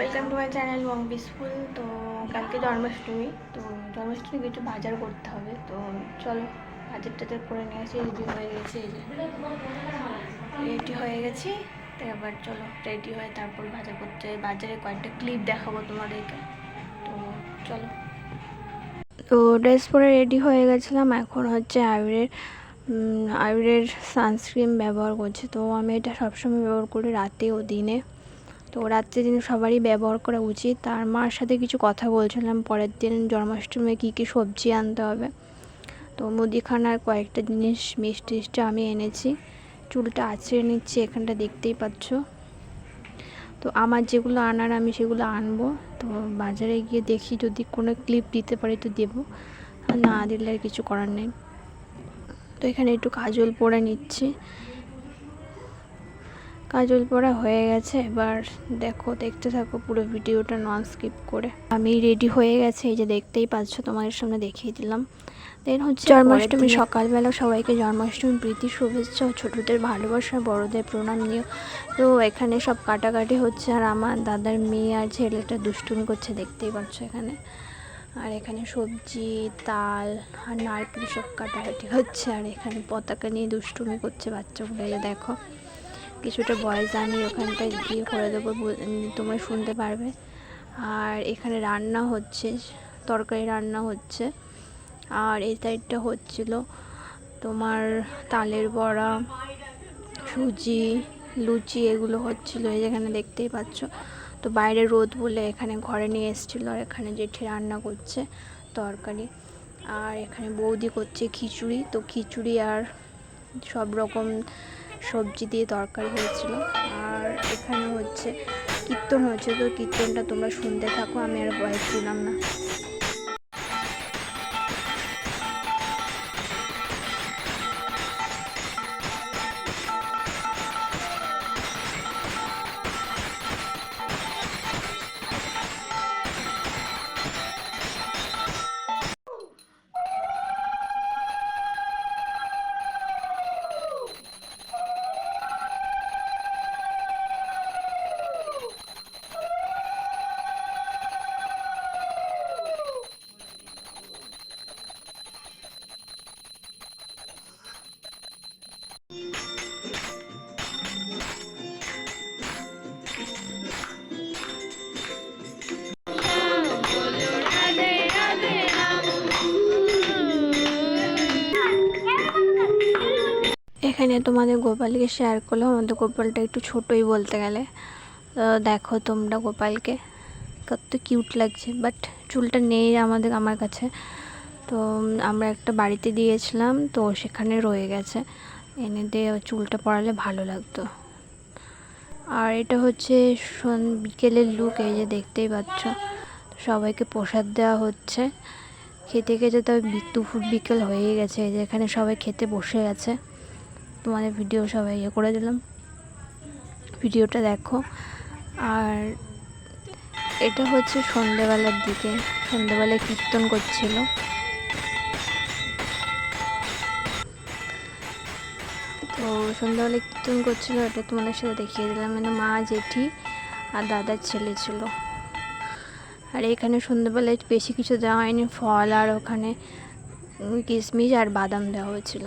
Welcome to my channel মং peaceful. তো কালকে জন্মাষ্টমী তো জন্মাষ্টমী কিছু বাজার করতে হবে। তো চলো বাজার টাজার করে নিয়ে আসি। রেডি হয়ে গেছি। এই রেডি হয়ে গেছি। এবার চলো রেডি হয়ে তারপর বাজার করতে বাজারে কয়েকটা ক্লিপ দেখাবো তোমাদেরকে। তো চলো। তো ড্রেস পরে রেডি হয়ে গেছিলাম। এখন হচ্ছে আবিরের উম, আবিরের সানস্ক্রিন ব্যবহার করছি। তো আমি এটা সবসময় ব্যবহার করি রাতে ও দিনে। তো রাত্রে দিন সবারই ব্যবহার করা উচিত। তার মার সাথে কিছু কথা বলছিলাম, পরের দিন জন্মাষ্টমী কী কী সবজি আনতে হবে। তো মুদিখানার কয়েকটা জিনিস, মিষ্টি আমি এনেছি। চুলটা আঁচড়ে নিচ্ছি, এখানটা দেখতেই পাচ্ছ। তো আমার যেগুলো আনার আমি সেগুলো আনব। তো বাজারে গিয়ে দেখি যদি কোনো ক্লিপ দিতে পারি তো দেবো। না দিলে আর কিছু করার নেই। তো এখানে একটু কাজল পরে নিচ্ছি। কাজল পরা হয়ে গেছে এবার দেখো দেখতে থাকো পুরো ভিডিওটা নন স্কিপ করে। আমি রেডি হয়ে গেছে এই যে দেখতেই পাচ্ছ তোমাদের সামনে দেখিয়ে দিলাম। দেন হচ্ছে জন্মাষ্টমী সকালবেলা সবাইকে জন্মাষ্টমী প্রীতি শুভেচ্ছা ও ছোটদের ভালোবাসা বড়দের প্রণাম নিও তো এখানে সব কাটাকাটি হচ্ছে আর আমার দাদার মেয়ে আর ছেলেটা দুষ্টুমি করছে দেখতেই পাচ্ছ এখানে। আর এখানে সবজি তাল আর নারকেল সব কাটাকাটি হচ্ছে আর এখানে পতাকা নিয়ে দুষ্টুমি করছে বাচ্চাগুলো দেখো। কিছুটা ভয়েস আমি ওখানটায় গিয়ে করে দেবো তোমরা শুনতে পারবে। আর এখানে রান্না হচ্ছে, তরকারি রান্না হচ্ছে। আর এই সাইডটা হচ্ছিল তোমার তালের বড়া, সুজি, লুচি, এগুলো হচ্ছিল, এই যেখানে দেখতেই পাচ্ছ। তো বাইরে রোদ বলে এখানে ঘরে নিয়ে এসেছিল, আর এখানে জেঠি রান্না করছে তরকারি। আর এখানে বৌদি করছে খিচুড়ি, তো খিচুড়ি আর সব রকম সবজি দিয়ে তরকারি হয়েছিল। আর এখানে হচ্ছে কীর্তন হচ্ছে তো কীর্তনটা তোমরা শুনতে থাকো, আমি আর বয়স দিলাম না। এখানে তোমাদের গোপালকে শেয়ার করলাম। আমাদের গোপালটা একটু ছোটোই বলতে গেলে। দেখো তোমরা গোপালকে। কত কিউট লাগছে। বাট চুলটা নেই আমাদের, আমার কাছে। তো আমরা একটা বাড়িতে দিয়েছিলাম, তো সেখানে রয়ে গেছে। এনে দিয়ে চুলটা পরালে ভালো লাগতো। আর এটা হচ্ছে বিকেলের লুক এই যে দেখতেই পাচ্ছ। সবাইকে প্রসাদ দেওয়া হচ্ছে। খেতে খেতে তো দুপুর বিকেল হয়েই গেছে। এই যে এখানে সবাই খেতে বসে গেছে তোমাদের ভিডিও সবাই ইয়ে করে দিলাম। ভিডিওটা দেখো। আর এটা হচ্ছে সন্ধেবেলার দিকে। সন্ধেবেলায় কীর্তন করছিল। তো সন্ধ্যাবেলায় কীর্তন করছিল, এটা তোমাদের সাথে দেখিয়ে দিলাম। মানে মা, জেঠি আর দাদার ছেলে ছিল। আর এখানে সন্ধ্যাবেলায় বেশি কিছু দেওয়া হয়নি। ফল আর ওখানে কিশমিশ আর বাদাম দেওয়া হয়েছিল।